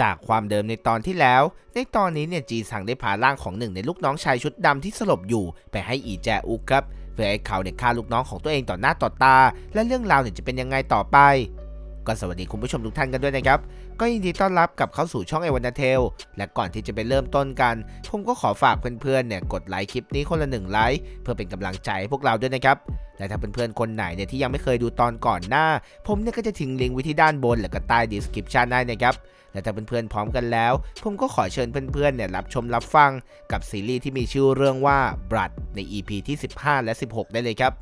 จากความเดิมในตอนที่แล้ว ในตอนนี้เนี่ยจีซังได้พาร่างของหนึ่งในลูกน้องชายชุดดำที่สลบอยู่ ไปให้อีแจอุกครับเพื่อให้เขาเนี่ยฆ่าลูกน้องของตัวเองต่อหน้าต่อตา และเรื่องราวเนี่ยจะเป็นยังไงต่อไปก็สวัสดีคุณผู้ชมทุกท่านกันด้วยนะครับ ก็ยินดีต้อนรับกับเข้าสู่ช่องเอวันนาเทล และก่อนที่จะไปเริ่มต้นกัน ผมก็ขอฝากเพื่อนๆเนี่ยกดไลค์คลิปนี้คนละหนึ่งไลค์เพื่อเป็นกำลังใจให้พวกเราด้วยนะครับ และถ้าเพื่อนๆคนไหนเนี่ยที่ยังไม่เคยดูตอนก่อนหน้า ผมเนี่ยก็จะทิ้งลิงก์ไว้ที่ด้านบนแล้วก็ใต้ description ได้นะครับ และถ้าเพื่อนๆพร้อมกันแล้ว ผมก็ขอเชิญเพื่อนๆเนี่ยรับชมรับฟังกับซีรีส์ที่มีชื่อเรื่องว่า Blood ใน EP ที่ 15 และ 16 ได้เลยครับ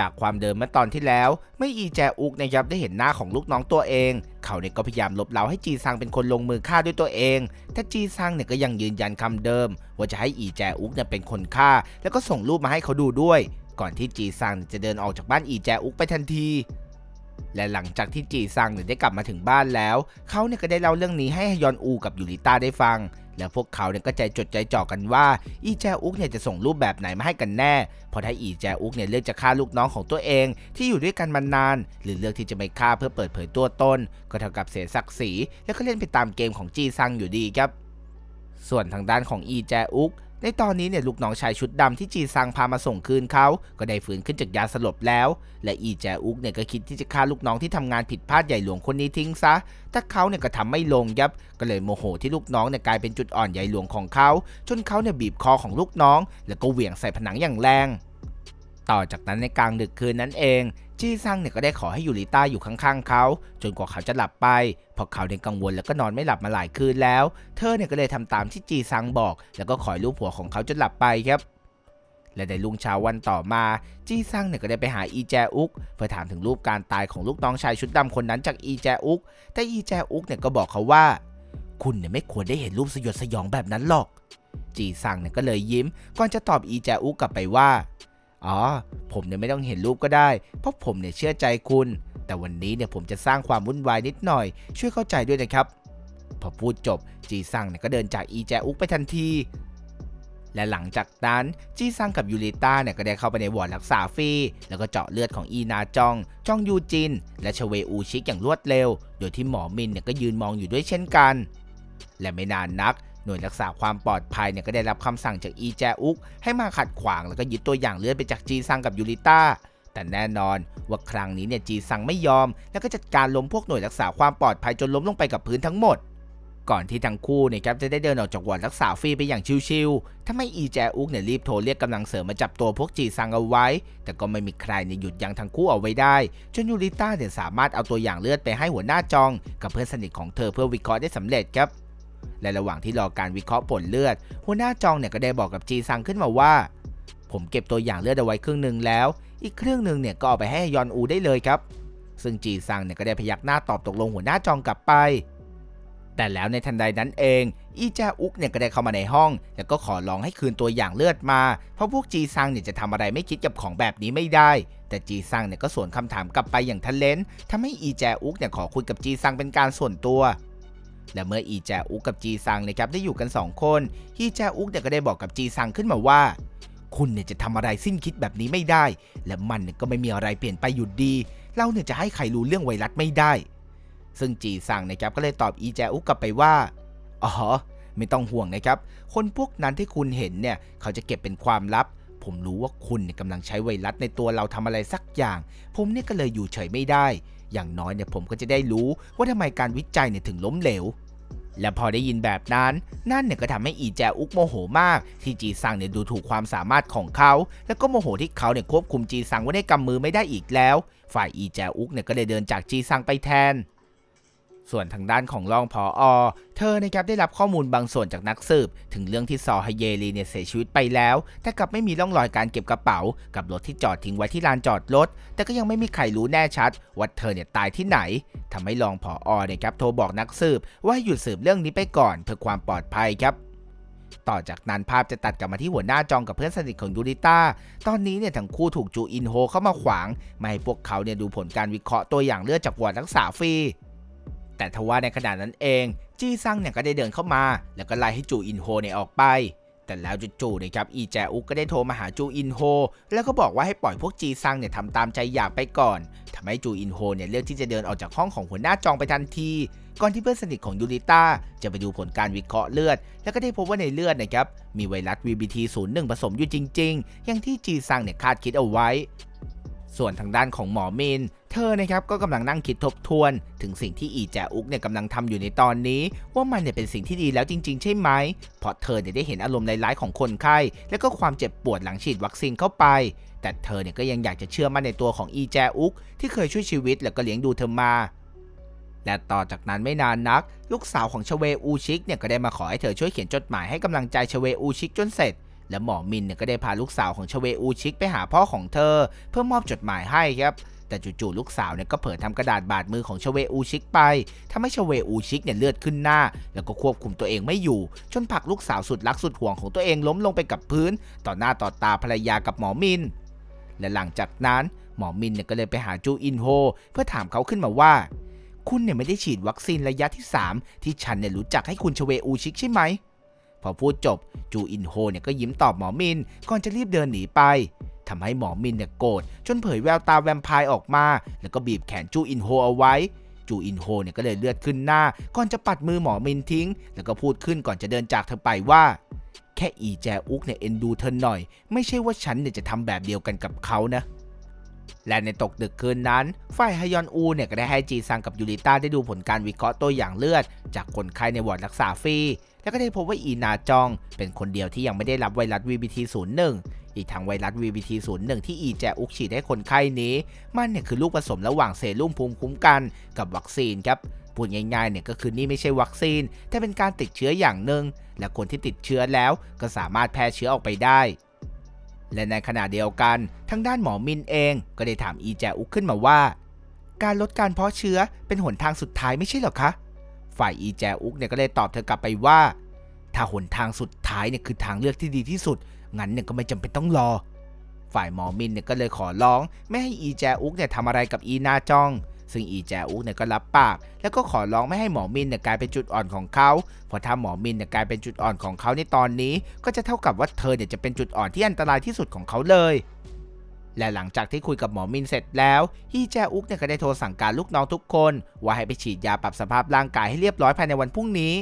จากความเดิมเมื่อตอนที่แล้ว ไม่อีแจอุกนะครับได้เห็นหน้าของลูกน้องตัวเอง เขาเนี่ยก็พยายามลบเล้าให้จีซังเป็นคนลงมือฆ่าด้วยตัวเอง แต่จีซังเนี่ยก็ยังยืนยันคำเดิม ว่าจะให้อีแจอุกเนี่ยเป็นคนฆ่า แล้วก็ส่งรูปมาให้เขาดูด้วย ก่อนที่จีซังจะเดินออกจากบ้านอีแจอุกไปทันที และหลังจากที่จีซังเนี่ยได้กลับมาถึงบ้านแล้ว เขาเนี่ยก็ได้เล่าเรื่องนี้ให้ฮยอนอูกับยูริต้าได้ฟัง แล้วพวกเขาเนี่ยก็ใจจดใจจ่อกันว่าอีแจอุกเนี่ยจะส่งรูปแบบไหนมาให้กันแน่ เพราะถ้าอีแจอุกเนี่ยเลือกจะฆ่าลูกน้องของตัวเอง ที่อยู่ด้วยกันมานาน หรือเลือกที่จะไม่ฆ่าเพื่อเปิดเผยตัวตน ก็เท่ากับเสียศักดิ์ศรี แล้วก็เล่นไปตามเกมของจีซังอยู่ดีครับ ส่วนทางด้านของอีแจอุก ในตอนนี้เนี่ยลูกน้องชายชุดดำที่จีซังพามาส่งคืนเขา ก็ได้ฟื้นขึ้นจากยาสลบแล้ว และอีแจอุกเนี่ยก็คิดที่จะฆ่าลูกน้องที่ทำงานผิดพลาดใหญ่หลวงคนนี้ทิ้งซะ แต่เขาเนี่ยก็ทำไม่ลงยับ ก็เลยโมโหที่ลูกน้องเนี่ยกลายเป็นจุดอ่อนใหญ่หลวงของเขา จนเขาเนี่ยบีบคอของลูกน้อง แล้วก็เหวี่ยงใส่ผนังอย่างแรง ต่อจากนั้นในกลางดึกคืนนั้นเอง จีซังเนี่ยก็ได้ขอให้ยูริต้าอยู่ข้างๆเขา จนกว่าเขาจะหลับไปเพราะเขาเนี่ยกังวลแล้วก็นอนไม่หลับมาหลายคืนแล้ว เธอเนี่ยก็เลยทำตามที่จีซังบอก แล้วก็คอยลูบหัวของเขาจนหลับไปครับและในรุ่งเช้าวันต่อมา จีซังเนี่ยก็ได้ไปหาอีแจอุกเพื่อถามถึงรูปการตายของลูกน้องชายชุดดำคนนั้นจากอีแจอุกแต่อีแจอุกเนี่ยก็บอกเขาว่า คุณเนี่ยไม่ควรได้เห็นรูปสยดสยองแบบนั้นหรอก จีซังเนี่ยก็เลยยิ้มก่อนจะตอบอีแจอุกกลับไปว่า อ๋อ ผมเนี่ยไม่ต้องเห็นรูปก็ได้ เพราะผมเนี่ยเชื่อใจคุณ แต่วันนี้เนี่ยผมจะสร้างความวุ่นวายนิดหน่อย ช่วยเข้าใจด้วยนะครับ พอพูดจบจีซังเนี่ยก็เดินจากอีแจอุกไปทันที และหลังจากนั้นจีซังกับยูริต้าเนี่ยก็ได้เข้าไปในวอร์ดรักษาฟรีแล้วก็เจาะเลือดของอีนาจอง จองยูจิน และชเวอูชิกอย่างรวดเร็ว โดยที่หมอมินเนี่ยก็ยืนมองอยู่ด้วยเช่นกัน และไม่นานนัก หน่วยรักษาความปลอดภัยเนี่ยก็ได้รับคำสั่งจากอีแจอุกให้มาขัดขวางแล้วก็ยึดตัวอย่างเลือดไปจากจีซังกับยูริต้าแต่แน่นอนว่าครั้งนี้เนี่ยจีซังไม่ยอม แล้วก็จัดการล้มพวกหน่วยรักษาความปลอดภัยจนล้มลงไปกับพื้นทั้งหมด ก่อนที่ทั้งคู่เนี่ยครับจะได้เดินออกจากวอร์ดรักษาฟรีไปอย่างชิวๆถ้าไม่อีแจอุกเนี่ยรีบโทรเรียกกำลังเสริมมาจับตัวพวกจีซังเอาไว้ แต่ก็ไม่มีใครเนี่ยหยุดยั้งทั้งคู่เอาไว้ได้ จนยูริต้าเนี่ยสามารถเอาตัวอย่างเลือดไปให้หัวหน้าจอง กับเพื่อนสนิทของเธอเพื่อวิเคราะห์ได้สำเร็จครับ และระหว่างที่รอการวิเคราะห์ผลเลือด หัวหน้าจองเนี่ยก็ได้บอกกับจีซังขึ้นมาว่า ผมเก็บตัวอย่างเลือดเอาไว้ครึ่งหนึ่งแล้ว อีกครึ่งหนึ่งเนี่ยก็เอาไปให้ยอนอูได้เลยครับ ซึ่งจีซังเนี่ยก็ได้พยักหน้าตอบตกลงหัวหน้าจองกลับไป แต่แล้วในทันใดนั้นเอง อีจาอุกเนี่ยก็ได้เข้ามาในห้อง แล้วก็ขอร้องให้คืนตัวอย่างเลือดมา เพราะพวกจีซังเนี่ยจะทำอะไรไม่คิดกับของแบบนี้ไม่ได้ แต่จีซังเนี่ยก็สวนคำถามกลับไปอย่างทะเลนทำให้อีแจอุกเนี่ยขอคุยกับจีซังเป็นการส่วนตัว และเมื่ออีแจอุกกับจีซังนะครับได้อยู่กัน 2 คนอีแจอุกเนี่ยก็ได้บอกกับจีซังขึ้นมาว่า คุณเนี่ยจะทำอะไรสิ้นคิดแบบนี้ไม่ได้ และมันเนี่ยก็ไม่มีอะไรเปลี่ยนไปอยู่ดี เราเนี่ยจะให้ใครรู้เรื่องไวรัสไม่ได้ ซึ่งจีซังนะครับก็เลยตอบอีแจอุกกลับไปว่าอ๋อไม่ต้องห่วงนะครับ คนพวกนั้นที่คุณเห็นเนี่ย เขาจะเก็บเป็นความลับ ผมรู้ว่าคุณเนี่ยกำลังใช้ไวรัสในตัวเราทำอะไรสักอย่าง ผมเนี่ยก็เลยอยู่เฉยไม่ได้ อย่างน้อยเนี่ยผมก็จะได้รู้ว่าทำไมการวิจัยเนี่ยถึงล้มเหลว และพอได้ยินแบบนั้น นั่นเนี่ยก็ทำให้อีแจอุกโมโหมาก ที่จีซังเนี่ยดูถูกความสามารถของเขา แล้วก็โมโหที่เขาเนี่ยควบคุมจีซังไว้ในกำมือไม่ได้อีกแล้ว ฝ่ายอีแจอุกเนี่ยก็เลยเดินจากจีซังไปแทน ส่วนทางด้านของรองผออเธอนะครับได้รับข้อมูลบางส่วนจากนักสืบ ถึงเรื่องที่ซอฮเยลีเนี่ยเสียชีวิตไปแล้ว แต่กลับไม่มีร่องรอยการเก็บกระเป๋า กับรถที่จอดทิ้งไว้ที่ลานจอดรถ แต่ก็ยังไม่มีใครรู้แน่ชัด ว่าเธอเนี่ยตายที่ไหนทำให้รองผออเนี่ยครับโทรบอกนักสืบ ว่าให้หยุดสืบเรื่องนี้ไปก่อนเพื่อความปลอดภัยครับต่อจากนั้นภาพจะตัดกลับมาที่หัวหน้าจองกับเพื่อนสนิทของยูริต้า ตอนนี้เนี่ยทั้งคู่ถูกจูอินโฮเข้ามาขวาง ไม่ให้พวกเขาเนี่ยดูผลการวิเคราะห์ตัวอย่างเลือดจากวอร์ดรักษาฟรี แต่ทว่าในขณะนั้นเอง จีซังเนี่ยก็ได้เดินเข้ามา แล้วก็ไล่ให้จูอินโฮเนี่ยออกไป แต่แล้วจู่ๆนะครับอีแจอุกก็ได้โทรมาหาจูอินโฮ แล้วก็บอกว่าให้ปล่อยพวกจีซังเนี่ยทำตามใจอยากไปก่อนทำให้จูอินโฮเนี่ยเลือกที่จะเดินออกจากห้องของหัวหน้าจองไปทันที ก่อนที่เพื่อนสนิทของยูริต้าจะไปดูผลการวิเคราะห์เลือด แล้วก็ได้พบว่าในเลือดนะครับมีไวรัส VBT01 ผสมอยู่จริง ๆ อย่างที่จีซังเนี่ยคาดคิดเอาไว้ ส่วนทางด้านของหมอมิน เธอนะครับก็กำลังนั่งคิดทบทวน ถึงสิ่งที่อีแจอุกเนี่ยกำลังทำอยู่ในตอนนี้ ว่ามันเนี่ยเป็นสิ่งที่ดีแล้วจริง ๆ ใช่ไหมเพราะเธอเนี่ยได้เห็นอารมณ์ร้ายๆของคนไข้ และก็ความเจ็บปวดหลังฉีดวัคซีนเข้าไป แต่เธอเนี่ยก็ยังอยากจะเชื่อมั่นในตัวของอีแจอุกที่เคยช่วยชีวิตแล้วก็เลี้ยงดูเธอมาและต่อจากนั้นไม่นานนัก ลูกสาวของชเวอูชิกเนี่ยก็ได้มาขอให้เธอช่วยเขียนจดหมายให้กำลังใจชเวอูชิกจนเสร็จ และหมอมินเนี่ยก็ได้พาลูกสาวของชเวอูชิกไปหาพ่อของเธอ เพื่อมอบจดหมายให้ครับแต่จู่ๆลูกสาวเนี่ยก็เผลอทำกระดาษบาดมือของชเวอูชิกไปทำให้ชเวอูชิกเนี่ยเลือดขึ้นหน้า แล้วก็ควบคุมตัวเองไม่อยู่ จนผลักลูกสาวสุดรักสุดห่วงของตัวเองล้มลงไปกับพื้น ต่อหน้าต่อตาภรรยากับหมอมิน และหลังจากนั้นหมอมินเนี่ยก็เลยไปหาจูอินโฮเพื่อถามเขาขึ้นมาว่า คุณเนี่ยไม่ได้ฉีดวัคซีนระยะที่ 3 ที่ฉันเนี่ยรู้จักให้คุณชเวอูชิกใช่ไหม พอพูดจบจูอินโฮเนี่ยก็ยิ้มตอบหมอมินก่อนจะรีบเดินหนีไปทำให้หมอมินเนี่ยโกรธจนเผยแววตาแวมไพร์ออกมา แล้วก็บีบแขนจูอินโฮเอาไว้ จูอินโฮเนี่ยก็เลยเลือดขึ้นหน้า ก่อนจะปัดมือหมอมินทิ้ง แล้วก็พูดขึ้นก่อนจะเดินจากเธอไปว่า แค่อีแจอุกเนี่ยเอ็นดูเธอหน่อย ไม่ใช่ว่าฉันเนี่ยจะทำแบบเดียวกันกับเขานะและในตกดึกคืนนั้น ฝ่ายฮยอนอูเนี่ยก็ได้ให้จีซังกับยูริต้าได้ดูผลการวิเคราะห์ตัวอย่างเลือด จากคนไข้ในวอร์ดรักษาฟรี แล้วก็ได้พบว่าอีนาจอง เป็นคนเดียวที่ยังไม่ได้รับไวรัส VBT01 อีกทางไวรัส VBT01 ที่อีแจอุกฉีดให้คนไข้นี้ มันเนี่ยคือลูกผสมระหว่างเซรุ่มภูมิคุ้มกันกับวัคซีนครับพูดง่ายๆเนี่ยก็คือนี่ไม่ใช่วัคซีน แต่เป็นการติดเชื้ออย่างหนึ่ง และคนที่ติดเชื้อแล้วก็สามารถแพร่เชื้อออกไปได้ และในขณะเดียวกันทางด้านหมอมินเองก็ได้ถามอีแจอุกขึ้นมาว่า การลดการเพาะเชื้อเป็นหนทางสุดท้ายไม่ใช่หรอคะ ฝ่ายอีแจอุกเนี่ยก็ได้ตอบเธอกลับไปว่า ถ้าหนทางสุดท้ายเนี่ยคือทางเลือกที่ดีที่สุด งั้นเนี่ยก็ไม่จำเป็นต้องรอ ฝ่ายหมอมินเนี่ยก็เลยขอร้อง ไม่ให้อีแจอุกเนี่ยทำอะไรกับอีนาจอง ซึ่งอีแจอุกเนี่ยก็รับปาก แล้วก็ขอร้องไม่ให้หมอมินเนี่ยกลายเป็นจุดอ่อนของเขาเพราะถ้าหมอมินเนี่ยกลายเป็นจุดอ่อนของเขาในตอนนี้ ก็จะเท่ากับว่าเธอเนี่ยจะเป็นจุดอ่อนที่อันตรายที่สุดของเขาเลย และหลังจากที่คุยกับหมอมินเสร็จแล้ว ฮีแจอุกเนี่ยก็ได้โทรสั่งการลูกน้องทุกคน ว่าให้ไปฉีดยาปรับสภาพร่างกายให้เรียบร้อยภายในวันพรุ่งนี้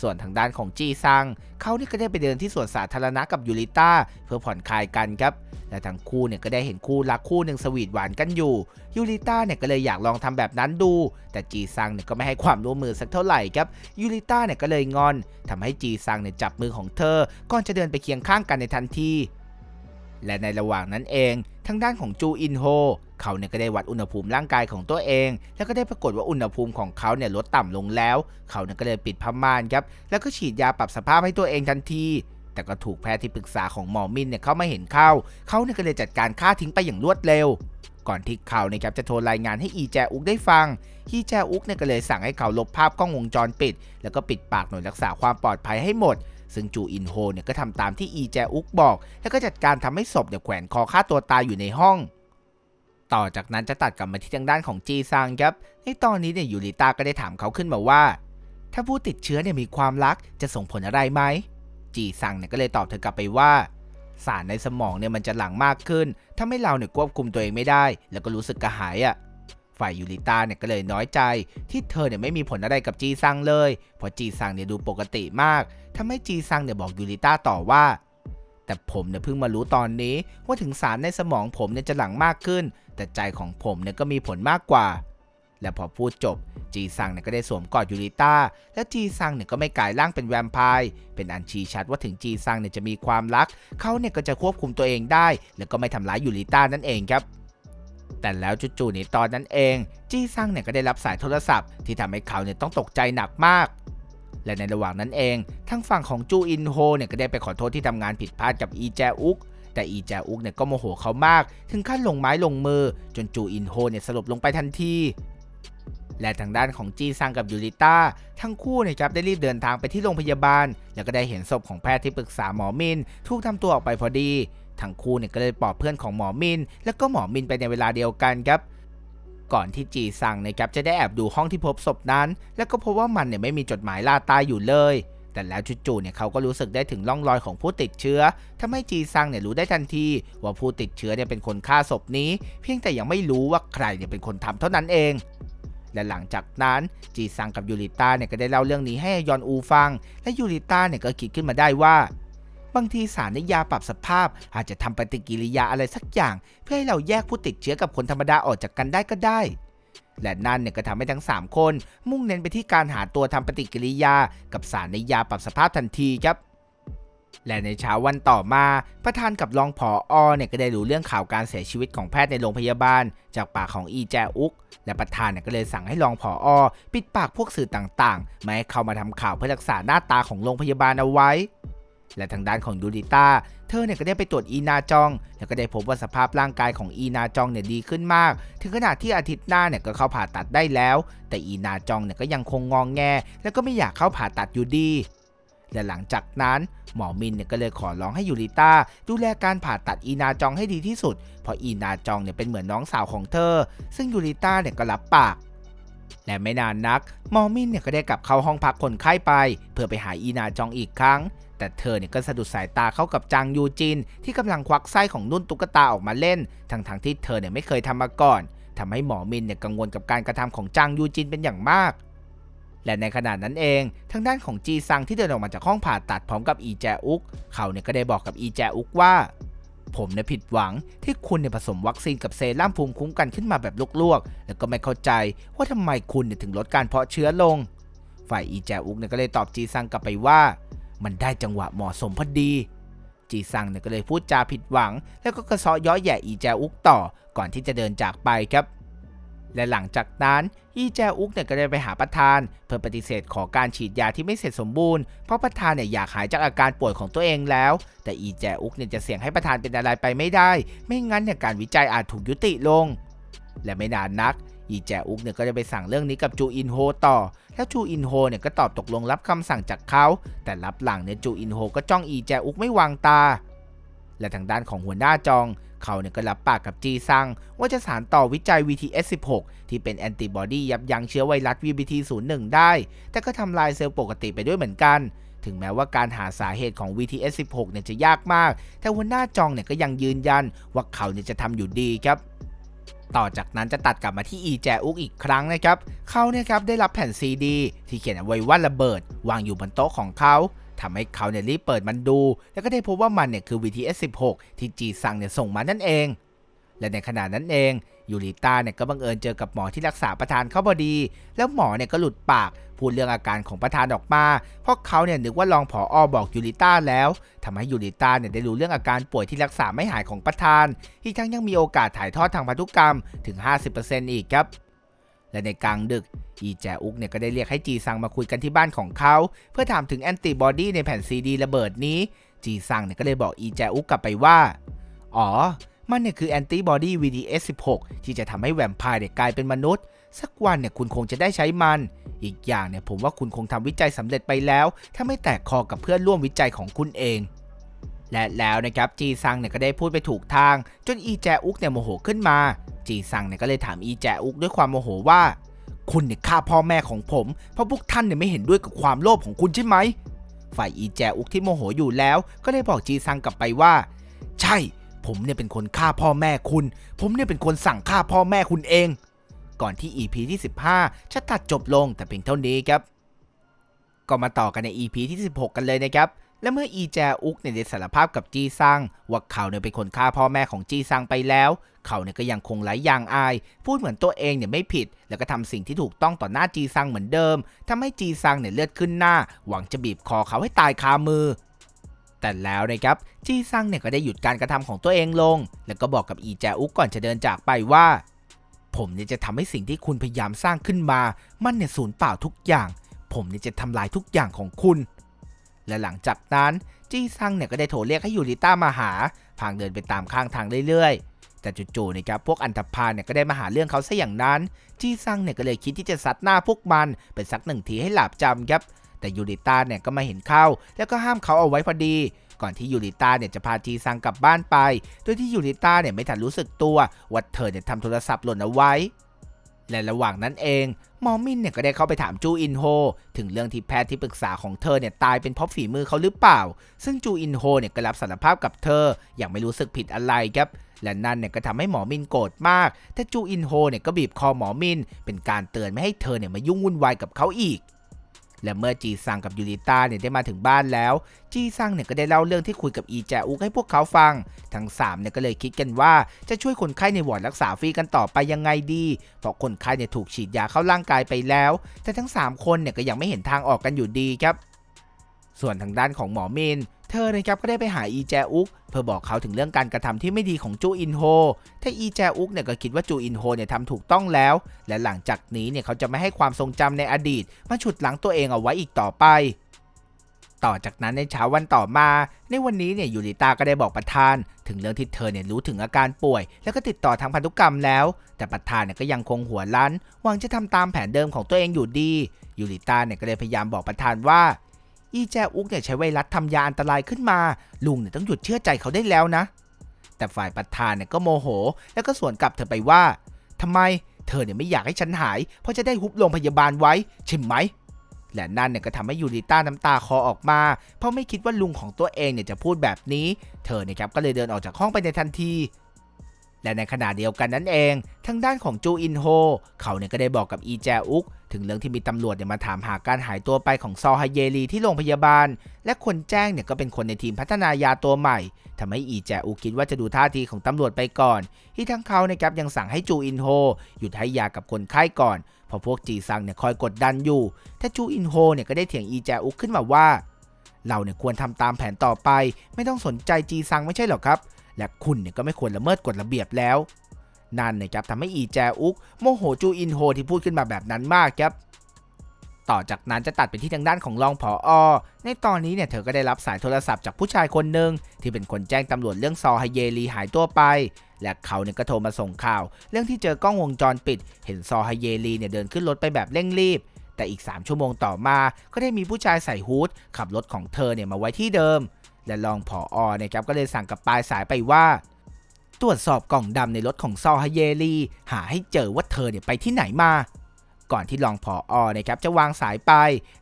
ส่วนทางด้านของจีซัง เขานี่ก็ได้ไปเดินที่สวนสาธารณะกับยูริต้าเพื่อผ่อนคลายกันครับ และทั้งคู่เนี่ยก็ได้เห็นคู่รักคู่หนึ่งสวีทหวานกันอยู่ยูริต้าเนี่ยก็เลยอยากลองทำแบบนั้นดู แต่จีซังเนี่ยก็ไม่ให้ความร่วมมือสักเท่าไหร่ครับยูริต้าเนี่ยก็เลยงอนทำให้จีซังเนี่ยจับมือของเธอ ก่อนจะเดินไปเคียงข้างกันในทันที และในระหว่างนั้นเองทางด้านของจูอินโฮเขาเนี่ยก็ได้วัดอุณหภูมิร่างกายของตัวเอง แล้วก็ได้ปรากฏว่าอุณหภูมิของเขาเนี่ยลดต่ำลงแล้ว เขาเนี่ยก็เลยปิดผ้าม่านครับแล้วก็ฉีดยาปรับสภาพให้ตัวเองทันทีแต่ก็ถูกแพทย์ที่ปรึกษาของหมอมินเนี่ยเข้ามาเห็นเข้า เขาเนี่ยก็เลยจัดการฆ่าทิ้งไปอย่างรวดเร็ว ก่อนที่เขาเนี่ยครับจะโทรรายงานให้อีแจอุกได้ฟัง อีแจอุกเนี่ยก็เลยสั่งให้เขาลบภาพกล้องวงจรปิด แล้วก็ปิดปากหน่วยรักษาความปลอดภัยให้หมด ซึ่งจูอินโฮเนี่ยก็ทำตามที่อีแจอุกบอก แล้วก็จัดการทำให้ศพเนี่ยแขวนคอฆ่าตัวตายอยู่ในห้อง ต่อจากนั้นจะตัดกลับมาที่ทางด้านของจีซังครับ ในตอนนี้เนี่ยยูริตาก็ได้ถามเขาขึ้นมาว่า ถ้าผู้ติดเชื้อเนี่ยมีความรักจะส่งผลอะไรไหม จีซังเนี่ยก็เลยตอบเธอกลับไปว่าสารในสมองเนี่ยมันจะหลั่งมากขึ้นทำให้เราเนี่ยควบคุมตัวเองไม่ได้ แล้วก็รู้สึกกระหายอะ่ะ ฝ่ายยูริต้าเนี่ยก็เลยน้อยใจ ที่เธอเนี่ยไม่มีผลอะไรกับจีซังเลย เพราะจีซังเนี่ยดูปกติมากทำให้จีซังเนี่ยบอกยูริต้าต่อว่า แต่ผมเนี่ยเพิ่งมารู้ตอนนี้ว่าถึงสารในสมองผมเนี่ยจะหลั่งมากขึ้น แต่ใจของผมเนี่ยก็มีผลมากกว่า และพอพูดจบจีซังเนี่ยก็ได้สวมกอดยูริต้า และจีซังเนี่ยก็ไม่กลายร่างเป็นแวมไพร์ เป็นอันชี้ชัดว่าถึงจีซังเนี่ยจะมีความรัก เขาเนี่ยก็จะควบคุมตัวเองได้ แล้วก็ไม่ทำร้ายยูริต้านั่นเองครับ แต่แล้วจู่ๆในตอนนั้นเอง จีซังเนี่ยก็ได้รับสายโทรศัพท์ที่ทำให้เขาเนี่ยต้องตกใจหนักมาก และในระหว่างนั้นเองทางฝั่งของจูอินโฮเนี่ยก็ได้ไปขอโทษที่ทำงานผิดพลาดกับอีแจอุกแต่อีแจอุกเนี่ยก็โมโหเขามาก ถึงขั้นลงไม้ลงมือ จนจูอินโฮเนี่ยสลบลงไปทันทีและทางด้านของจีซังกับยูริต้าทั้งคู่เนี่ยครับได้รีบเดินทางไปที่โรงพยาบาล แล้วก็ได้เห็นศพของแพทย์ที่ปรึกษาหมอมินถูกทำตัวออกไปพอดี ทั้งคู่เนี่ยก็เลยปลอบเพื่อนของหมอมิน แล้วก็หมอมินไปในเวลาเดียวกันครับ ก่อนที่จีซังนะครับจะได้แอบดูห้องที่พบศพนั้น แล้วก็พบว่ามันเนี่ยไม่มีจดหมายลาตายอยู่เลย แต่แล้วจู่ๆเนี่ยเขาก็รู้สึกได้ถึงร่องรอยของผู้ติดเชื้อทำให้จีซังเนี่ยรู้ได้ทันที ว่าผู้ติดเชื้อเนี่ยเป็นคนฆ่าศพนี้ เพียงแต่ยังไม่รู้ว่าใครเนี่ยเป็นคนทำเท่านั้นเองและหลังจากนั้นจีซังกับยูริต้าเนี่ยก็ได้เล่าเรื่องนี้ให้ยอนอูฟัง และยูริต้าเนี่ยก็คิดขึ้นมาได้ว่า บางทีสารในยาปรับสภาพ อาจจะทำปฏิกิริยาอะไรสักอย่าง เพื่อให้เราแยกผู้ติดเชื้อกับคนธรรมดาออกจากกันได้ก็ได้ และนั่นเนี่ยก็ทำให้ทั้ง 3 คน มุ่งเน้นไปที่การหาตัวทำปฏิกิริยา กับสารในยาปรับสภาพทันทีครับและในเช้าวันต่อมาประธานกับรองผออเนี่ยก็ได้รู้เรื่องข่าวการเสียชีวิตของแพทย์ในโรงพยาบาล จากปากของอีแจอุก และประธานเนี่ยก็เลยสั่งให้รองผออปิดปากพวกสื่อต่างๆไม่ให้เข้ามาทำข่าวเพื่อรักษาหน้าตาของโรงพยาบาลเอาไว้ และทางด้านของยูริต้า เธอเนี่ยก็ได้ไปตรวจอีนาจอง แล้วก็ได้พบว่าสภาพร่างกายของอีนาจองเนี่ยดีขึ้นมาก ถึงขนาดที่อาทิตย์หน้าเนี่ยก็เข้าผ่าตัดได้แล้ว แต่อีนาจองเนี่ยก็ยังคงงองแง แล้วก็ไม่อยากเข้าผ่าตัดอยู่ดีและหลังจากนั้นหมอมินเนี่ยก็เลยขอร้องให้ยูริต้าดูแลการผ่าตัดอีนาจองให้ดีที่สุด เพราะอีนาจองเนี่ยเป็นเหมือนน้องสาวของเธอ ซึ่งยูริต้าเนี่ยก็รับปาก และไม่นานนักหมอมินเนี่ยก็ได้กลับเข้าห้องพักคนไข้ไป เพื่อไปหาอีนาจองอีกครั้ง แต่เธอเนี่ยก็สะดุดสายตาเข้ากับจางยูจิน ที่กำลังควักไส้ของนุ่นตุ๊กตาออกมาเล่น ทั้งๆที่เธอเนี่ยไม่เคยทำมาก่อนทำให้หมอมินเนี่ยกังวลกับการกระทำของจางยูจินเป็นอย่างมาก และในขณะนั้นเอง ทางด้านของจีซังที่เดินออกมาจากห้องผ่าตัดพร้อมกับอีแจอุก เขาเนี่ยก็ได้บอกกับอีแจอุกว่าผมเนี่ยผิดหวังที่คุณเนี่ยผสมวัคซีนกับเซรั่มภูมิคุ้มกันขึ้นมาแบบลวกๆ แล้วก็ไม่เข้าใจว่าทำไมคุณเนี่ยถึงลดการเพาะเชื้อลง ฝ่ายอีแจอุกเนี่ยก็เลยตอบจีซังกลับไปว่า มันได้จังหวะเหมาะสมพอดี จีซังเนี่ยก็เลยพูดจาผิดหวัง แล้วก็กระซาะย้อแย่อีแจอุกต่อก่อนที่จะเดินจากไปครับ และหลังจากนั้นอีแจอุกเนี่ยก็ได้ไปหาประธาน เพื่อปฏิเสธขอการฉีดยาที่ไม่เสร็จสมบูรณ์เพราะประธานเนี่ยอยากหายจากอาการป่วยของตัวเองแล้ว แต่อีแจอุกเนี่ยจะเสี่ยงให้ประธานเป็นอะไรไปไม่ได้ ไม่งั้นเนี่ยการวิจัยอาจถูกยุติลง และไม่นานนักอีแจอุกเนี่ยก็จะไปสั่งเรื่องนี้กับจูอินโฮต่อ แล้วจูอินโฮเนี่ยก็ตอบตกลงรับคำสั่งจากเขา แต่รับหลังเนี่ยจูอินโฮก็จ้องอีแจอุกไม่วางตา และทางด้านของหัวหน้าจอง เขาเนี่ยก็รับปากกับจีซัง ว่าจะสานต่อวิจัย VTS16 ที่เป็นแอนติบอดียับยั้งเชื้อไวรัส VBT01 ได้ แต่ก็ทำลายเซลล์ปกติไปด้วยเหมือนกันถึงแม้ว่าการหาสาเหตุของ VTS16 เนี่ยจะยากมาก แต่หัวหน้าจองเนี่ยก็ยังยืนยันว่าเขาเนี่ยจะทำอยู่ดีครับ ต่อจากนั้นจะตัดกลับมาที่อีแจอุกอีกครั้งนะครับ เขาเนี่ยครับได้รับแผ่นซีดี ที่เขียนไว้ว่าระเบิด วางอยู่บนโต๊ะของเขาทำให้เขาเนี่ยรีบเปิดมันดู แล้วก็ได้พบว่ามันเนี่ยคือ VTS 16 ที่จีซังเนี่ยส่งมานั่นเอง และในขณะนั้นเอง ยูริต้าเนี่ยก็บังเอิญเจอกับหมอที่รักษาประธานเขาพอดี แล้วหมอเนี่ยก็หลุดปาก พูดเรื่องอาการของประธานออกมา เพราะเขาเนี่ยนึกว่ารองผออบอกยูริต้าแล้วทำให้ยูริต้าเนี่ยได้รู้เรื่องอาการป่วยที่รักษาไม่หายของประธาน อีกทั้งยังมีโอกาสถ่ายทอดทางพันธุกรรมถึง 50%อีกครับและในกลางดึก อีแจอุกเนี่ยก็ได้เรียกให้จีซังมาคุยกันที่บ้านของเขา เพื่อถามถึงแอนติบอดีในแผ่นซีดีระเบิดนี้ จีซังเนี่ยก็เลยบอกอีแจอุกกลับไปว่า อ๋อ มันเนี่ยคือแอนติบอดี VDS16 ที่จะทำให้แวมไพร์เนี่ยกลายเป็นมนุษย์ สักวันเนี่ยคุณคงจะได้ใช้มัน อีกอย่างเนี่ยผมว่าคุณคงทำวิจัยสำเร็จไปแล้ว ถ้าไม่แตกคอกับเพื่อนร่วมวิจัยของคุณเอง และแล้วนะครับจีซังเนี่ยก็ได้พูดไปถูกทาง จนอีแจอุกเนี่ยโมโหขึ้นมา จีซังเนี่ยก็เลยถามอีแจอุกด้วยความโมโหว่า คุณเนี่ยฆ่าพ่อแม่ของผม เพราะพวกท่านเนี่ยไม่เห็นด้วยกับความโลภของคุณใช่ไหมฝ่ายอีแจอุกที่โมโหอยู่แล้ว ก็เลยบอกจีซังกลับไปว่า ใช่ ผมเนี่ยเป็นคนฆ่าพ่อแม่คุณ ผมเนี่ยเป็นคนสั่งฆ่าพ่อแม่คุณเอง ก่อนที่ EP ที่ 15 จะตัดจบลงแต่เพียงเท่านี้ครับ ก็มาต่อกันใน EP ที่ 16 กันเลยนะครับ และเมื่ออีแจอุกเนี่ยได้สารภาพกับจีซังว่าเขาเนี่ยเป็นคนฆ่าพ่อแม่ของจีซังไปแล้ว เขาเนี่ยก็ยังคงไร้ยางอาย พูดเหมือนตัวเองเนี่ยไม่ผิด แล้วก็ทำสิ่งที่ถูกต้องต่อหน้าจีซังเหมือนเดิมทำให้จีซังเนี่ยเลือดขึ้นหน้า หวังจะบีบคอเขาให้ตายคามือ แต่แล้วนะครับจีซังเนี่ยก็ได้หยุดการกระทำของตัวเองลง แล้วก็บอกกับอีแจอุกก่อนจะเดินจากไปว่า ผมเนี่ยจะทำให้สิ่งที่คุณพยายามสร้างขึ้นมา มันเนี่ยสูญเปล่าทุกอย่าง ผมเนี่ยจะทำลายทุกอย่างของคุณ และหลังจากนั้นจีซังเนี่ยก็ได้โทรเรียกให้ยูริต้ามาหาพางเดินไปตามข้างทางเรื่อยๆ แต่จู่ๆนะครับพวกอันธพาลเนี่ยก็ได้มาหาเรื่องเขาซะอย่างนั้น จีซังเนี่ยก็เลยคิดที่จะซัดหน้าพวกมันไปสักหนึ่งทีให้หลาบจำครับ แต่ยูริต้าเนี่ยก็มาเห็นเข้า แล้วก็ห้ามเขาเอาไว้พอดี ก่อนที่ยูริต้าเนี่ยจะพาจีซังกลับบ้านไป โดยที่ยูริต้าเนี่ยไม่ทันรู้สึกตัวว่าเธอเนี่ยทำโทรศัพท์หล่นเอาไว้ และระหว่างนั้นเองหมอมินเนี่ยก็ได้เข้าไปถามจูอินโฮ ถึงเรื่องที่แพทย์ที่ปรึกษาของเธอเนี่ยตายเป็นเพราะฝีมือเขาหรือเปล่า ซึ่งจูอินโฮเนี่ยก็รับสารภาพกับเธอ อย่างไม่รู้สึกผิดอะไรครับและนั่นเนี่ยก็ทำให้หมอมินโกรธมาก แต่จูอินโฮเนี่ยก็บีบคอหมอมิน เป็นการเตือนไม่ให้เธอเนี่ยมายุ่งวุ่นวายกับเขาอีก และเมื่อจีซังกับยูริต้าเนี่ยได้มาถึงบ้านแล้ว จีซังเนี่ยก็ได้เล่าเรื่องที่คุยกับอีแจอุกให้พวกเขาฟัง ทั้งสามเนี่ยก็เลยคิดกันว่าจะช่วยคนไข้ในวอร์ดรักษาฟรีกันต่อไปยังไงดี เพราะคนไข้เนี่ยถูกฉีดยาเข้าร่างกายไปแล้ว แต่ทั้ง 3 คนเนี่ยก็ยังไม่เห็นทางออกกันอยู่ดีครับ ส่วนทางด้านของหมอมิน เธอนะครับก็ได้ไปหาอีแจอุกเพื่อบอกเขาถึงเรื่องการกระทำที่ไม่ดีของจูอินโฮแต่อีแจอุกเนี่ยก็คิดว่าจูอินโฮเนี่ยทำถูกต้องแล้ว และหลังจากนี้เนี่ยเขาจะไม่ให้ความทรงจำในอดีตมาฉุดหลังตัวเองเอาไว้อีกต่อไปต่อจากนั้นในเช้าวันต่อมา ในวันนี้เนี่ยยูริตาก็ได้บอกประธาน ถึงเรื่องที่เธอเนี่ยรู้ถึงอาการป่วย แล้วก็ติดต่อทางพันธุกรรมแล้ว แต่ประธานเนี่ยก็ยังคงหัวรั้นหวังจะทำตามแผนเดิมของตัวเองอยู่ดียูริตาเนี่ยก็เลยพยายามบอกประธานว่า อีแจอุกเนี่ยใช้ไวรัสทำยาอันตรายขึ้นมา ลุงเนี่ยต้องหยุดเชื่อใจเขาได้แล้วนะ แต่ฝ่ายประธานเนี่ยก็โมโห แล้วก็สวนกลับเธอไปว่าทำไมเธอเนี่ยไม่อยากให้ฉันหาย เพราะจะได้ฮุบโรงพยาบาลไว้ใช่ไหม และนั่นเนี่ยก็ทำให้ยูริต้าน้ำตาคอออกมา เพราะไม่คิดว่าลุงของตัวเองเนี่ยจะพูดแบบนี้ เธอเนี่ยครับก็เลยเดินออกจากห้องไปในทันที และในขณะเดียวกันนั้นเอง ทางด้านของจูอินโฮ เขาเนี่ยก็ได้บอกกับอีแจอุกถึงเรื่องที่มีตำรวจเนี่ยมาถามหาการหายตัวไปของซอฮาเยลีที่โรงพยาบาล และคนแจ้งเนี่ยก็เป็นคนในทีมพัฒนายาตัวใหม่ทำให้อีแจอุกคิดว่าจะดูท่าทีของตำรวจไปก่อน ที่ทั้งเขานะครับยังสั่งให้จูอินโฮหยุดให้ยากับคนไข้ก่อนเพราะพวกจีซังเนี่ยคอยกดดันอยู่แต่จูอินโฮเนี่ยก็ได้เถียงอีแจอุกขึ้นมาว่าเราเนี่ยควรทำตามแผนต่อไป ไม่ต้องสนใจจีซังไม่ใช่หรอครับ และคุณเนี่ยก็ไม่ควรละเมิดกฎระเบียบแล้ว นั่นนะครับทำให้อีแจอุกโมโหจูอินโฮที่พูดขึ้นมาแบบนั้นมากครับต่อจากนั้นจะตัดไปที่ทางด้านของรองผออในตอนนี้เนี่ยเธอก็ได้รับสายโทรศัพท์จากผู้ชายคนหนึ่งที่เป็นคนแจ้งตำรวจเรื่องซอฮเยลีหายตัวไป และเขาเนี่ยก็โทรมาส่งข่าว เรื่องที่เจอกล้องวงจรปิด เห็นซอฮเยลีเนี่ยเดินขึ้นรถไปแบบเร่งรีบ แต่อีก 3 ชั่วโมงต่อมา ก็ได้มีผู้ชายใส่ฮูดขับรถของเธอเนี่ยมาไว้ที่เดิม และรองผออนี่ยครับก็เลยสั่งกับปลายสายไปว่า ตรวจสอบกล่องดำในรถของซอฮเยลีหาให้เจอว่าเธอเนี่ยไปที่ไหนมา ก่อนที่รองผออนะครับจะวางสายไป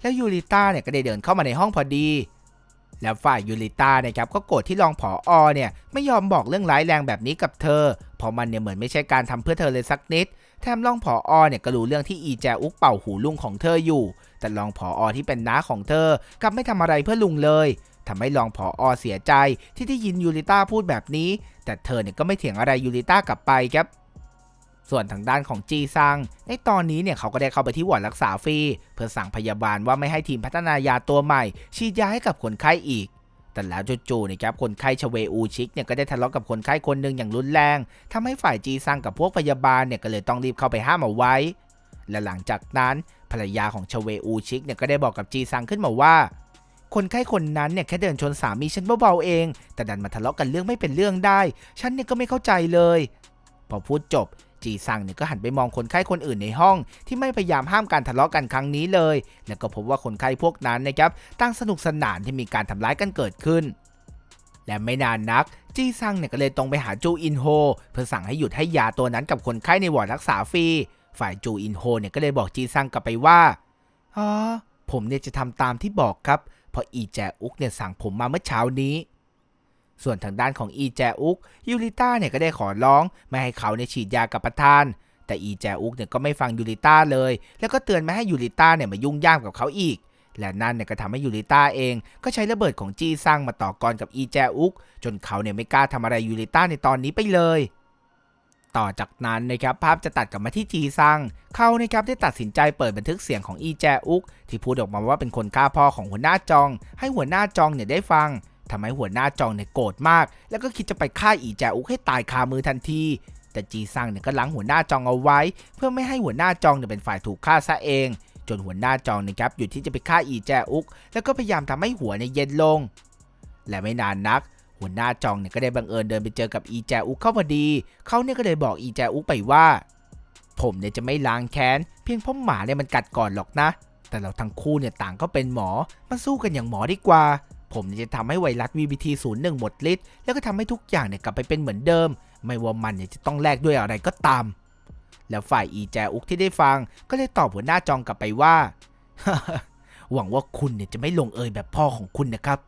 แล้วยูริต้าเนี่ยก็ได้เดินเข้ามาในห้องพอดี แล้วฝ่ายยูริต้านะครับก็โกรธที่รองผออเนี่ยไม่ยอมบอกเรื่องร้ายแรงแบบนี้กับเธอ เพราะมันเนี่ยเหมือนไม่ใช่การทำเพื่อเธอเลยสักนิดแถมรองผออเนี่ยก็รู้เรื่องที่อีแจอุกเป่าหูลุงของเธออยู่ แต่รองผออที่เป็นน้าของเธอกลับไม่ทำอะไรเพื่อลุงเลย ทำให้รองผออเสียใจที่ได้ยินยูริต้าพูดแบบนี้ แต่เธอเนี่ยก็ไม่เถียงอะไรยูริต้ากลับไปครับ ส่วนทางด้านของจีซัง ในตอนนี้เนี่ยเขาก็ได้เข้าไปที่วอร์ดรักษาฟรีเพื่อสั่งพยาบาลว่าไม่ให้ทีมพัฒนายาตัวใหม่ ฉีดยาให้กับคนไข้อีกแต่แล้วจู่ๆนะครับคนไข้ชเวอูชิกเนี่ยก็ได้ทะเลาะกับคนไข้คนหนึ่งอย่างรุนแรงทำให้ฝ่ายจีซังกับพวกพยาบาลเนี่ยก็เลยต้องรีบเข้าไปห้ามเอาไว้ และหลังจากนั้นภรรยาของชเวอูชิกเนี่ยก็ได้บอกกับจีซังขึ้นมาว่า คนไข้คนนั้นเนี่ยแค่เดินชนสามีฉันเบาๆเอง แต่ดันมาทะเลาะกันเรื่องไม่เป็นเรื่องได้ ฉันเนี่ยก็ไม่เข้าใจเลย พอพูดจบจีซังเนี่ยก็หันไปมองคนไข้คนอื่นในห้อง ที่ไม่พยายามห้ามการทะเลาะกันครั้งนี้เลย แล้วก็พบว่าคนไข้พวกนั้นนะครับตั้งสนุกสนานที่มีการทำร้ายกันเกิดขึ้น และไม่นานนัก จีซังเนี่ยก็เลยตรงไปหาจูอินโฮเพื่อสั่งให้หยุดให้ยาตัวนั้นกับคนไข้ในวอร์ดรักษาฟรีฝ่ายจูอินโฮเนี่ยก็เลยบอกจีซังกลับไปว่าอ๋อผมเนี่ยจะทำตามที่บอกครับ เพราะอีแจอุกเนี่ยสั่งผมมาเมื่อเช้านี้ ส่วนทางด้านของอีแจอุกยูริต้าเนี่ยก็ได้ขอร้องไม่ให้เขาเนี่ยฉีดยากับประธาน แต่อีแจอุกเนี่ยก็ไม่ฟังยูริต้าเลย แล้วก็เตือนไม่ให้ยูริต้าเนี่ยมายุ่งย่ามกับเขาอีก และนั่นเนี่ยก็ทำให้ยูริต้าเองก็ใช้ระเบิดของจีซังมาต่อกรกับอีแจอุกจนเขาเนี่ยไม่กล้าทำอะไรยูริต้าในตอนนี้ไปเลย ต่อจากนั้นนะครับภาพจะตัดกลับมาที่จีซังเขานะครับได้ตัดสินใจเปิดบันทึกเสียงของอีแจอุก ที่พูดออกมาว่าเป็นคนฆ่าพ่อของหัวหน้าจอง ให้หัวหน้าจองเนี่ยได้ฟังทำให้หัวหน้าจองเนี่ยโกรธมาก แล้วก็คิดจะไปฆ่าอีแจอุกให้ตายคามือทันที แต่จีซังเนี่ยก็ล้างหัวหน้าจองเอาไว้ เพื่อไม่ให้หัวหน้าจองเนี่ยเป็นฝ่ายถูกฆ่าซะเอง จนหัวหน้าจองนะครับหยุดที่จะไปฆ่าอีแจอุก แล้วก็พยายามทำให้หัวเนี่ยเย็นลง และไม่นานนัก หัวหน้าจองเนี่ยก็ได้บังเอิญเดินไปเจอกับอีแจอุกเข้าพอดี เขาเนี่ยก็เลยบอกอีแจอุกไปว่า ผมเนี่ยจะไม่ล้างแค้นเพียงเพราะหมาเนี่ยมันกัดก่อนหรอกนะ แต่เราทั้งคู่เนี่ยต่างก็เป็นหมอมาสู้กันอย่างหมอดีกว่า ผมเนี่ยจะทำให้ไวรัส VBT 0 1หมดฤทธิ์แล้วก็ทำให้ทุกอย่างเนี่ยกลับไปเป็นเหมือนเดิม ไม่ว่ามันเนี่ยจะต้องแลกด้วยอะไรก็ตาม แล้วฝ่ายอีแจอุกที่ได้ฟัง ก็เลยตอบหัวหน้าจองกลับไปว่าหวังว่าคุณเนี่ยจะไม่ลงเอยแบบพ่อของคุณนะครับ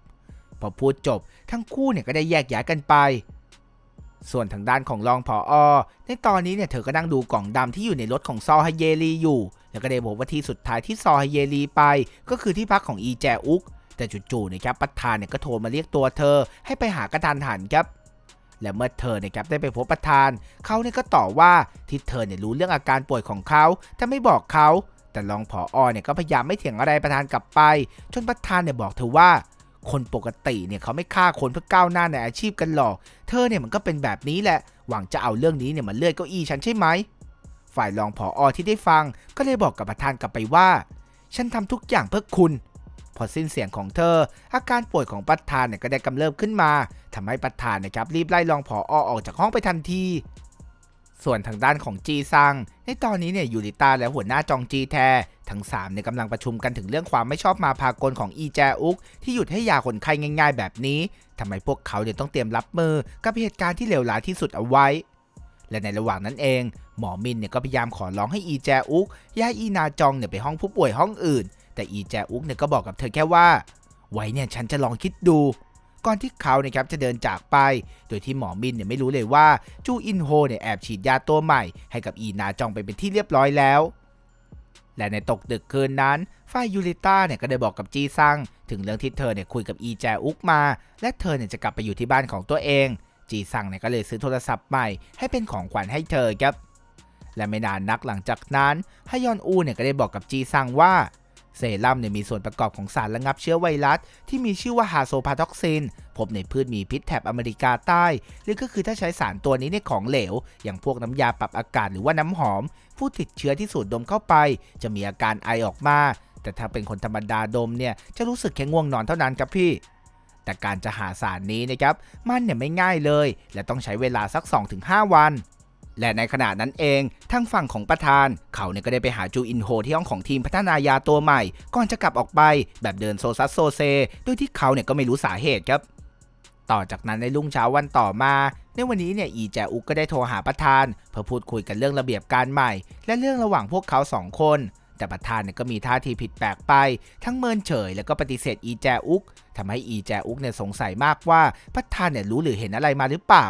พอพูดจบ ทั้งคู่เนี่ยก็ได้แยกย้ายกันไป ส่วนทางด้านของรองผออในตอนนี้เนี่ยเธอก็นั่งดูกล่องดำที่อยู่ในรถของซอฮเยลีอยู่ แล้วก็ได้บอกว่าที่สุดท้ายที่ซอฮเยลีไป ก็คือที่พักของอีแจอุกแต่จู่ๆนะครับประธานเนี่ยก็โทรมาเรียกตัวเธอให้ไปหากระทานหันครับและเมื่อเธอเนี่ยครับได้ไปพบประธาน เขาเนี่ยก็ต่อว่าที่เธอเนี่ยรู้เรื่องอาการป่วยของเขาแต่ไม่บอกเขา แต่รองผออเนี่ยก็พยายามไม่เถียงอะไรประธานกลับไป จนประธานเนี่ยบอกเธอว่า คนปกติเนี่ยเขาไม่ฆ่าคนเพื่อก้าวหน้าในอาชีพกันหรอก เธอเนี่ยมันก็เป็นแบบนี้แหละ หวังจะเอาเรื่องนี้เนี่ยมาเลื่อยเก้าอี้ฉันใช่ไหม ฝ่ายรองผออที่ได้ฟังก็เลยบอกกับประธานกลับไปว่า ฉันทำทุกอย่างเพื่อคุณ พอสิ้นเสียงของเธอ อาการป่วยของประธานเนี่ยก็ได้กำเริบขึ้นมาทำให้ประธานนะครับรีบไล่รองผออออกจากห้องไปทันทีส่วนทางด้านของจีซัง ในตอนนี้เนี่ยยูริต้าและหัวหน้าจองจีแท ทั้ง3เนี่ยกำลังประชุมกันถึงเรื่องความไม่ชอบมาพากลของอีแจอุกที่หยุดให้ยาคนไข้ง่าย ๆ แบบนี้ทำไมพวกเขาเนี่ยต้องเตรียมรับมือกับเหตุการณ์ที่เลวร้ายที่สุดเอาไว้ และในระหว่างนั้นเอง หมอมินเนี่ยก็พยายามขอร้องให้อีแจอุกย้ายอีนาจองเนี่ยไปห้องผู้ป่วยห้องอื่น แต่อีแจอุกเนี่ยก็บอกกับเธอแค่ว่า ไว้เนี่ยฉันจะลองคิดดูก่อนที่เขานะครับจะเดินจากไป โดยที่หมอมินเนี่ยไม่รู้เลยว่าจูอินโฮเนี่ยแอบฉีดยาตัวใหม่ให้กับอีนาจองไปเป็นที่เรียบร้อยแล้ว และในตกดึกคืนนั้น ฝ่ายยูริต้าเนี่ยก็ได้บอกกับจีซัง ถึงเรื่องที่เธอเนี่ยคุยกับอีแจอุกมา และเธอเนี่ยจะกลับไปอยู่ที่บ้านของตัวเอง จีซังเนี่ยก็เลยซื้อโทรศัพท์ใหม่ให้เป็นของขวัญให้เธอครับ และไม่นานนักหลังจากนั้นฮยอนอูเนี่ยก็ได้บอกกับจีซังว่าเซรั่มเนี่ยมีส่วนประกอบของสารระงับเชื้อไวรัส ที่มีชื่อว่าฮาโซพาท็อกซิน พบในพืชมีพิษแถบอเมริกาใต้ หรือก็คือถ้าใช้สารตัวนี้ในของเหลว อย่างพวกน้ำยาปรับอากาศหรือว่าน้ำหอม ผู้ติดเชื้อที่สูดดมเข้าไป จะมีอาการไอออกมา แต่ถ้าเป็นคนธรรมดาดมเนี่ยจะรู้สึกแค่ง่วงนอนเท่านั้นครับพี่ แต่การจะหาสารนี้นะครับมันเนี่ยไม่ง่ายเลย และต้องใช้เวลาสัก 2-5 วันและในขณะนั้นเองทางฝั่งของประธาน เขาเนี่ยก็ได้ไปหาจูอินโฮที่ห้องของทีมพัฒนายาตัวใหม่ ก่อนจะกลับออกไปแบบเดินโซซัสโซเซโดยที่เขาเนี่ยก็ไม่รู้สาเหตุครับ ต่อจากนั้นในรุ่งเช้าวันต่อมา ในวันนี้เนี่ยอีแจอุกก็ได้โทรหาประธาน เพื่อพูดคุยกันเรื่องระเบียบการใหม่ และเรื่องระหว่างพวกเขาสองคน แต่ประธานเนี่ยก็มีท่าทีผิดแปลกไป ทั้งเมินเฉย แล้วก็ปฏิเสธอีแจอุกทำให้อีแจอุกเนี่ยสงสัยมากว่าประธานเนี่ยรู้หรือเห็นอะไรมาหรือเปล่า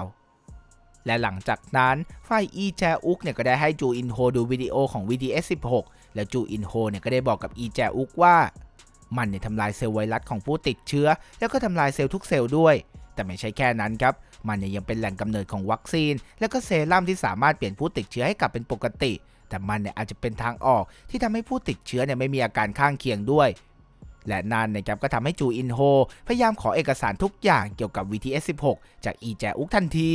และหลังจากนั้นฝ่ายอีแจอุกเนี่ยก็ได้ให้จูอินโฮดูวิดีโอของ VDS 16 แล้วจูอินโฮเนี่ยก็ได้บอกกับอีแจอุกว่า มันเนี่ยทำลายเซลล์ไวรัสของผู้ติดเชื้อ แล้วก็ทำลายเซลล์ทุกเซลล์ด้วย แต่ไม่ใช่แค่นั้นครับ มันยังเป็นแหล่งกำเนิดของวัคซีน และก็เซรั่มที่สามารถเปลี่ยนผู้ติดเชื้อให้กลับเป็นปกติ แต่มันเนี่ยอาจจะเป็นทางออกที่ทำให้ผู้ติดเชื้อเนี่ยไม่มีอาการข้างเคียงด้วย และนั่นนะครับก็ทำให้จูอินโฮพยายามขอเอกสารทุกอย่างเกี่ยวกับ VTS 16 จากอีแจอุกทันที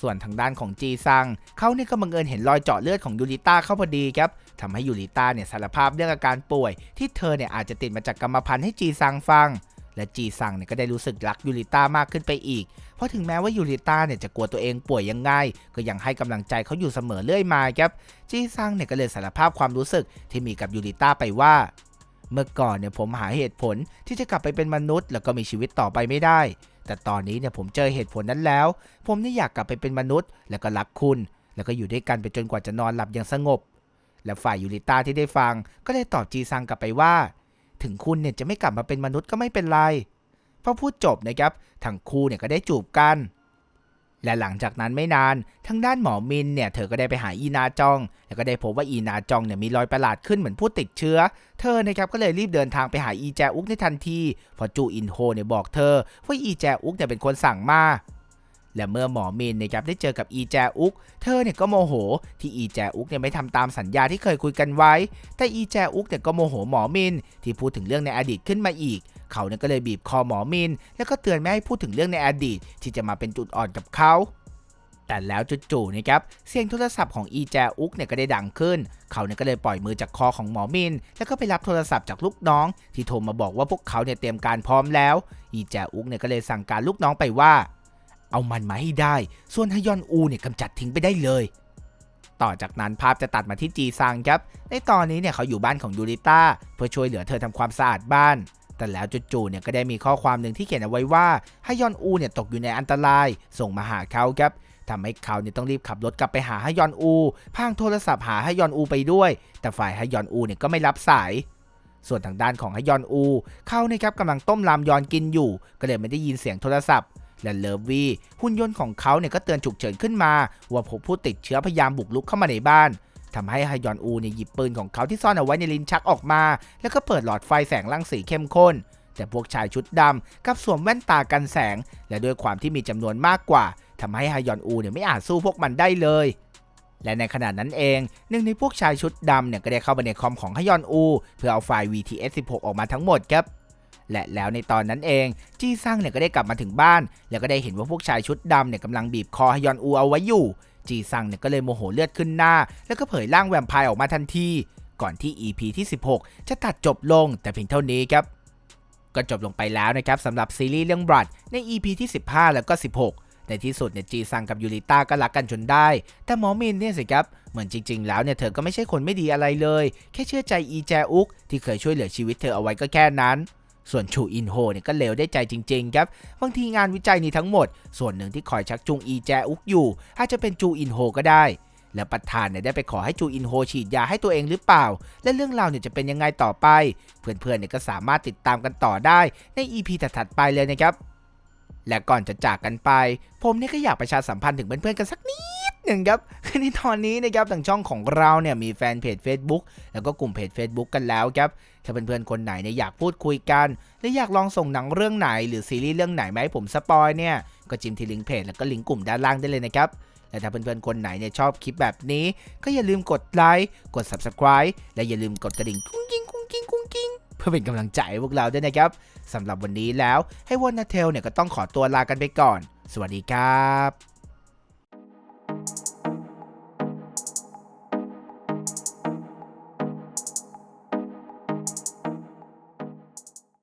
ส่วนทางด้านของจีซัง เขาเนี่ยก็บังเอิญเห็นรอยเจาะเลือดของยูริต้าเข้าพอดีครับทำให้ยูริต้าเนี่ยสารภาพเรื่องอาการป่วย ที่เธอเนี่ยอาจจะติดมาจากกรรมพันธุ์ให้จีซังฟัง และจีซังเนี่ยก็ได้รู้สึกรักยูริต้ามากขึ้นไปอีก เพราะถึงแม้ว่ายูริต้าเนี่ยจะกลัวตัวเองป่วยยังไง ก็ยังให้กำลังใจเขาอยู่เสมอเรื่อยมาครับ จีซังเนี่ยก็เลยสารภาพความรู้สึกที่มีกับยูริต้าไปว่า เมื่อก่อนเนี่ยผมหาเหตุผลที่จะกลับไปเป็นมนุษย์ แล้วก็มีชีวิตต่อไปไม่ได้ แต่ตอนนี้เนี่ยผมเจอเหตุผลนั้นแล้ว ผมเนี่ยอยากกลับไปเป็นมนุษย์ แล้วก็รักคุณ แล้วก็อยู่ด้วยกันไปจนกว่าจะนอนหลับอย่างสงบ และฝ่ายยูริต้าที่ได้ฟัง ก็ได้ตอบจีซังกลับไปว่า ถึงคุณเนี่ยจะไม่กลับมาเป็นมนุษย์ก็ไม่เป็นไรพอพูดจบนะครับทั้งคู่เนี่ยก็ได้จูบกัน และหลังจากนั้นไม่นานทางด้านหมอมินเนี่ยเธอก็ได้ไปหาอีนาจอง แล้วก็ได้พบว่าอีนาจองเนี่ยมีรอยประหลาดขึ้นเหมือนผู้ติดเชื้อ เธอนะครับก็เลยรีบเดินทางไปหาอีแจอุกในทันทีพอจูอินโฮเนี่ยบอกเธอว่าอีแจอุกเนี่ยเป็นคนสั่งมา และเมื่อหมอมินนะครับได้เจอกับอีแจอุก เธอเนี่ยก็โมโห ที่อีแจอุกเนี่ยไม่ทำตามสัญญาที่เคยคุยกันไว้ แต่อีแจอุกเนี่ยก็โมโหหมอมิน ที่พูดถึงเรื่องในอดีตขึ้นมาอีก เขาเนี่ยก็เลยบีบคอหมอมิน แล้วก็เตือนไม่ให้พูดถึงเรื่องในอดีต ที่จะมาเป็นจุดอ่อนกับเขาแต่แล้วจู่ๆนะครับเสียงโทรศัพท์ของอีแจอุกเนี่ยก็ได้ดังขึ้น เขาเนี่ยก็เลยปล่อยมือจากคอของหมอมิน แล้วก็ไปรับโทรศัพท์จากลูกน้อง ที่โทรมาบอกว่าพวกเขาเนี่ยเตรียมการพร้อมแล้ว อีแจอุกเนี่ยก็เลยสั่งการลูกน้องไปว่า เอามันมาให้ได้ ส่วนฮยอนอูเนี่ยกำจัดทิ้งไปได้เลย ต่อจากนั้นภาพจะตัดมาที่จีซังครับ ในตอนนี้เนี่ยเขาอยู่บ้านของยูริต้าเพื่อช่วยเหลือเธอทำความสะอาดบ้าน แต่แล้วจู่ๆเนี่ยก็ได้มีข้อความหนึ่งที่เขียนเอาไว้ว่าฮยอนอูเนี่ยตกอยู่ในอันตราย ส่งมาหาเขาครับทำให้เขาเนี่ยต้องรีบขับรถกลับไปหาฮยอนอูพางโทรศัพท์หาฮยอนอูไปด้วย แต่ฝ่ายฮยอนอูเนี่ยก็ไม่รับสาย ส่วนทางด้านของฮยอนอู เขาเนี่ยครับกำลังต้มรามยอนกินอยู่ ก็เลยไม่ได้ยินเสียงโทรศัพท์ และเลฟวี่หุ่นยนต์ของเขาเนี่ยก็เตือนฉุกเฉินขึ้นมา ว่าพบผู้ติดเชื้อพยายามบุกรุกเข้ามาในบ้านทำให้ฮยอนอูเนี่ยหยิบปืนของเขาที่ซ่อนเอาไว้ในลิ้นชักออกมา แล้วก็เปิดหลอดไฟแสงรังสีเข้มข้น แต่พวกชายชุดดำกับสวมแว่นตากันแสง และด้วยความที่มีจำนวนมากกว่าทำให้ฮยอนอูเนี่ยไม่อาจสู้พวกมันได้เลย และในขณะนั้นเอง หนึ่งในพวกชายชุดดำเนี่ยก็ได้เข้าไปในคอมของฮยอนอู เพื่อเอาไฟล์ VTS 16 ออกมาทั้งหมดครับ และแล้วในตอนนั้นเองจีซังเนี่ยก็ได้กลับมาถึงบ้าน แล้วก็ได้เห็นว่าพวกชายชุดดำเนี่ยกำลังบีบคอฮยอนอูเอาไว้อยู่จีซังเนี่ยก็เลยโมโหเลือดขึ้นหน้า แล้วก็เผยร่างแวมไพร์ออกมาทันที ก่อนที่ EP ที่ 16 จะตัดจบลงแต่เพียงเท่านี้ครับ ก็จบลงไปแล้วนะครับสำหรับซีรีส์เรื่องบรัดใน EP ที่ 15 แล้วก็ 16 ในที่สุดเนี่ยจีซังกับยูริต้าก็รักกันจนได้ แต่หมอมินเนี่ยสิครับ เหมือนจริง ๆ แล้วเนี่ยเธอก็ไม่ใช่คนไม่ดีอะไรเลย แค่เชื่อใจอีแจอุกที่เคยช่วยเหลือชีวิตเธอเอาไว้ก็แค่นั้น ส่วนชูอินโฮเนี่ยก็เลวได้ใจจริงๆครับ บางทีงานวิจัยนี้ทั้งหมด ส่วนหนึ่งที่คอยชักจูงอีแจอุกอยู่ อาจจะเป็นจูอินโฮก็ได้ และประธานเนี่ยได้ไปขอให้จูอินโฮฉีดยาให้ตัวเองหรือเปล่า และเรื่องราวเนี่ยจะเป็นยังไงต่อไป เพื่อนๆเนี่ยก็สามารถติดตามกันต่อได้ใน EP ถัดๆไปเลยนะครับ และก่อนจะจากกันไป ผมเนี่ยก็อยากประชาสัมพันธ์ถึงเพื่อนๆกันสักนิดหนึ่งครับคือในตอนนี้นะครับทางช่องของเราเนี่ยมีแฟนเพจ Facebook แล้วก็กลุ่มเพจ Facebook กันแล้วครับถ้าเพื่อนๆคนไหนเนี่ยอยากพูดคุยกัน หรืออยากลองส่งหนังเรื่องไหน หรือซีรีส์เรื่องไหนมาให้ผมสปอยเนี่ยก็จิ้มที่ลิงก์เพจแล้วก็ลิงก์กลุ่มด้านล่างได้เลยนะครับและถ้าเพื่อนๆคนไหนเนี่ยชอบคลิปแบบนี้ ก็อย่าลืมกดไลค์กด Subscribe และอย่าลืมกดกระดิ่งกุ้งกิ้งกุ้งกิ้งกุ้งกิ้งเพื่อเป็นกำลังใจพวกเราด้วยนะครับ สำหรับวันนี้แล้วให้วอนาเทลเนี่ยก็ต้องขอตัวลากันไปก่อน สวัสดีครับ